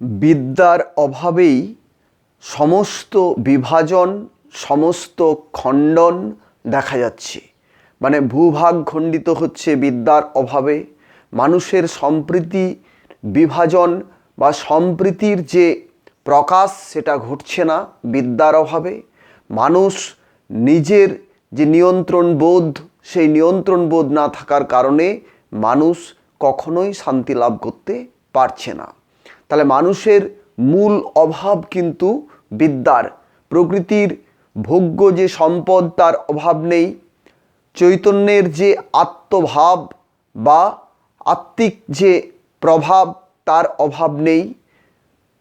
বিদ্যার অভাবেই সমস্ত বিভাজন, সমস্ত খণ্ডন দেখা যাচ্ছে। মানে ভূভাগ খণ্ডিত হচ্ছে বিদ্যার অভাবে। মানুষের সম্প্রীতি বিভাজন বা সম্প্রীতির যে প্রকাশ, সেটা ঘটছে না বিদ্যার অভাবে। মানুষ নিজের যে নিয়ন্ত্রণ বোধ, সেই নিয়ন্ত্রণ বোধ না থাকার কারণে মানুষ কখনোই শান্তি লাভ করতে পারছে না। তাহলে মানুষের মূল অভাব কিন্তু বিদ্যার। প্রকৃতির ভোগ্য যে সম্পদ, তার অভাব নেই। চৈতন্যের যে আত্মভাব বা আত্মিক যে প্রভাব, তার অভাব নেই।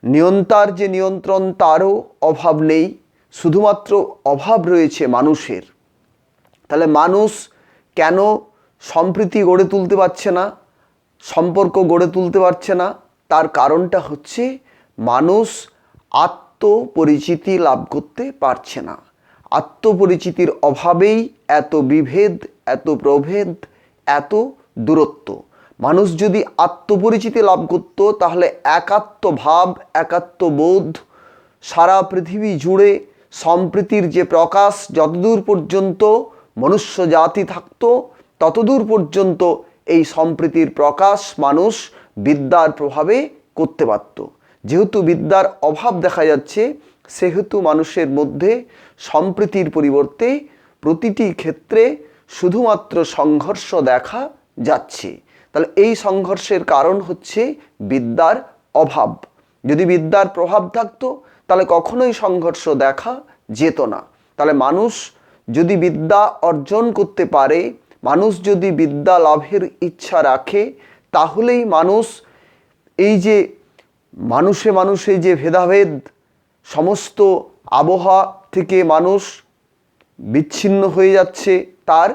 নিয়ন্তার যে নিয়ন্ত্রণ, তারও অভাব নেই। শুধুমাত্র অভাব রয়েছে মানুষের। তাহলে মানুষ কেন সম্প্রীতি গড়ে তুলতে পারছে না, সম্পর্ক গড়ে তুলতে পারছে না? তার কারণটা হচ্ছে মানুষ আত্মপরিচিতি লাভ করতে পারছে না। আত্মপরিচিতির অভাবেই এত বিভেদ, এত প্রভেদ, এত দূরত্ব। মানুষ যদি আত্মপরিচিতি লাভ করত, তাহলে একাত্মভাব, একাত্মবোধ সারা পৃথিবী জুড়ে সম্প্রীতির যে প্রকাশ, যতদূর পর্যন্ত মনুষ্য জাতি থাকত, ততদূর পর্যন্ত এই সম্প্রীতির প্রকাশ মানুষ বিদ্যার প্রভাবে করতে পারত। যেহেতু বিদ্যার অভাব দেখা যাচ্ছে, সেহেতু মানুষের মধ্যে সম্প্রীতির পরিবর্তে প্রতিটি ক্ষেত্রে শুধুমাত্র সংঘর্ষ দেখা যাচ্ছে। তাহলে এই সংঘর্ষের কারণ হচ্ছে বিদ্যার অভাব। যদি বিদ্যার প্রভাব থাকতো, তাহলে কখনোই সংঘর্ষ দেখা যেত না। তাহলে মানুষ যদি বিদ্যা অর্জন করতে পারে মানুষ যদি বিদ্যা লাভের ইচ্ছা রাখে, তাহলেই মানুষ এই যে মানুষে মানুষে যে ভেদাভেদ, সমস্ত আবহাওয়া থেকে মানুষ বিচ্ছিন্ন হয়ে যাচ্ছে, তার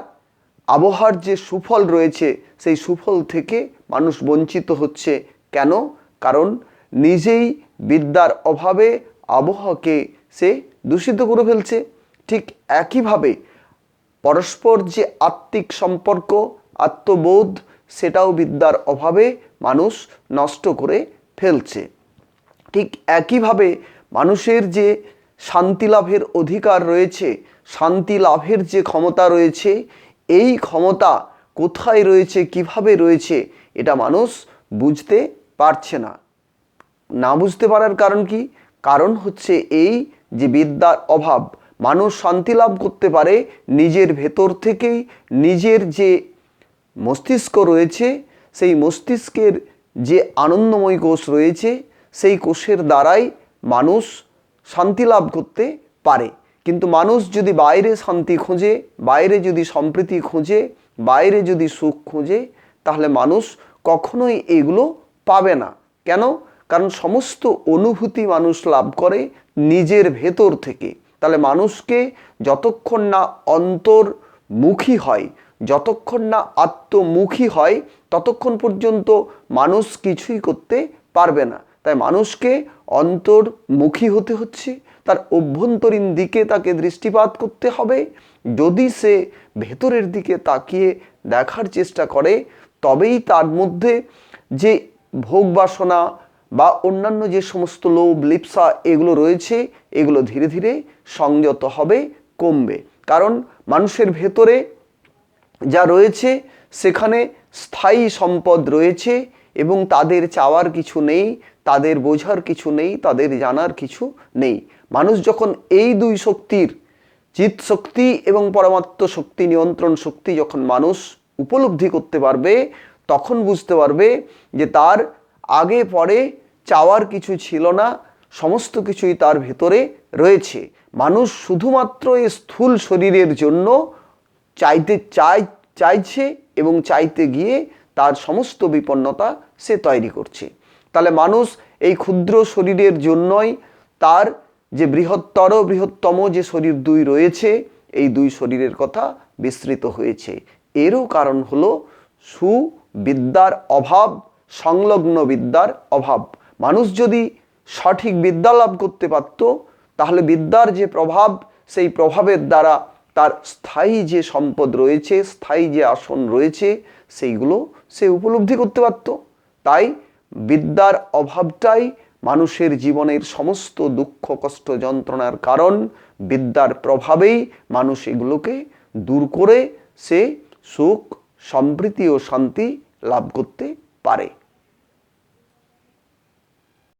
আবহাওয়ার যে সুফল রয়েছে, সেই সুফল থেকে মানুষ বঞ্চিত হচ্ছে। কেন? কারণ নিজেই বিদ্যার অভাবে আবহাওয়াকে সে দূষিত করে ফেলছে। ঠিক একইভাবে পরস্পর যে আত্মিক সম্পর্ক, আত্মবোধ, সেটাও বিদ্যার অভাবে মানুষ নষ্ট করে ফেলছে। ঠিক একইভাবে মানুষের যে শান্তি লাভের অধিকার রয়েছে, শান্তি লাভের যে ক্ষমতা রয়েছে, এই ক্ষমতা কোথায় রয়েছে, কীভাবে রয়েছে, এটা মানুষ বুঝতে পারছে না। না বুঝতে পারার কারণ কি? কারণ হচ্ছে এই যে বিদ্যার অভাব মানুষ শান্তি লাভ করতে পারে নিজের ভেতর থেকেই, নিজের যে মস্তিষ্ক রয়েছে, সেই মস্তিষ্কের যে আনন্দময় কোষ রয়েছে, সেই কোষের দ্বারাই মানুষ শান্তি লাভ করতে পারে। কিন্তু মানুষ যদি বাইরে শান্তি খোঁজে, বাইরে যদি সম্প্রীতি খোঁজে, বাইরে যদি সুখ খোঁজে, তাহলে মানুষ কখনোই এগুলো পাবে না। কেন? কারণ সমস্ত অনুভূতি মানুষ লাভ করে নিজের ভেতর থেকে। তাহলে মানুষকে যতক্ষণ না অন্তর্মুখী হয়, যতক্ষণ না আত্মমুখী হয়, ততক্ষণ পর্যন্ত মানুষ কিছুই করতে পারবে না। তাই মানুষকে অন্তর্মুখী হতে হচ্ছে, তার অভ্যন্তরীণ দিকে তাকে দৃষ্টিপাত করতে হবে। যদি সে ভেতরের দিকে তাকিয়ে দেখার চেষ্টা করে, তবেই তার মধ্যে যে ভোগ বাসনা বা অন্যান্য যে সমস্ত লোভ, লিপসা এগুলো রয়েছে, এগুলো ধীরে ধীরে সংযত হবে, কমবে। কারণ মানুষের ভেতরে যা রয়েছে, সেখানে স্থায়ী সম্পদ রয়েছে এবং তাদের চাওয়ার কিছু নেই, তাদের বোঝার কিছু নেই, তাদের জানার কিছু নেই। মানুষ যখন এই দুই শক্তির চিত শক্তি এবং পরমাত্ম শক্তি, নিয়ন্ত্রণ শক্তি যখন মানুষ উপলব্ধি করতে পারবে, তখন বুঝতে পারবে যে তার আগে পরে চাওয়ার কিছু ছিল না, সমস্ত কিছুই তার ভেতরে রয়েছে। মানুষ শুধুমাত্র এই স্থূল শরীরের জন্য চাইতে চাই, চাইছে এবং চাইতে গিয়ে তার সমস্ত বিপন্নতা সে তৈরি করছে। তাহলে মানুষ এই ক্ষুদ্র শরীরের জন্যই তার যে বৃহত্তর, বৃহত্তম যে শরীর দুই রয়েছে, এই দুই শরীরের কথা বিস্তৃত হয়েছে। এরও কারণ হলো সুবিদ্যার অভাব সংলগ্ন বিদ্যার অভাব। মানুষ যদি সঠিক বিদ্যা লাভ করতে পারত, তাহলে বিদ্যার যে প্রভাব, সেই প্রভাবের দ্বারা তার স্থায়ী যে সম্পদ রয়েছে, স্থায়ী যে আসন রয়েছে, সেইগুলো সে উপলব্ধি করতে পারত। তাই বিদ্যার অভাবটাই মানুষের জীবনের সমস্ত দুঃখ, কষ্ট, যন্ত্রণার কারণ। বিদ্যার প্রভাবেই মানুষ এগুলোকে দূর করে সে সুখ সমৃদ্ধি ও শান্তি লাভ করতে পারে।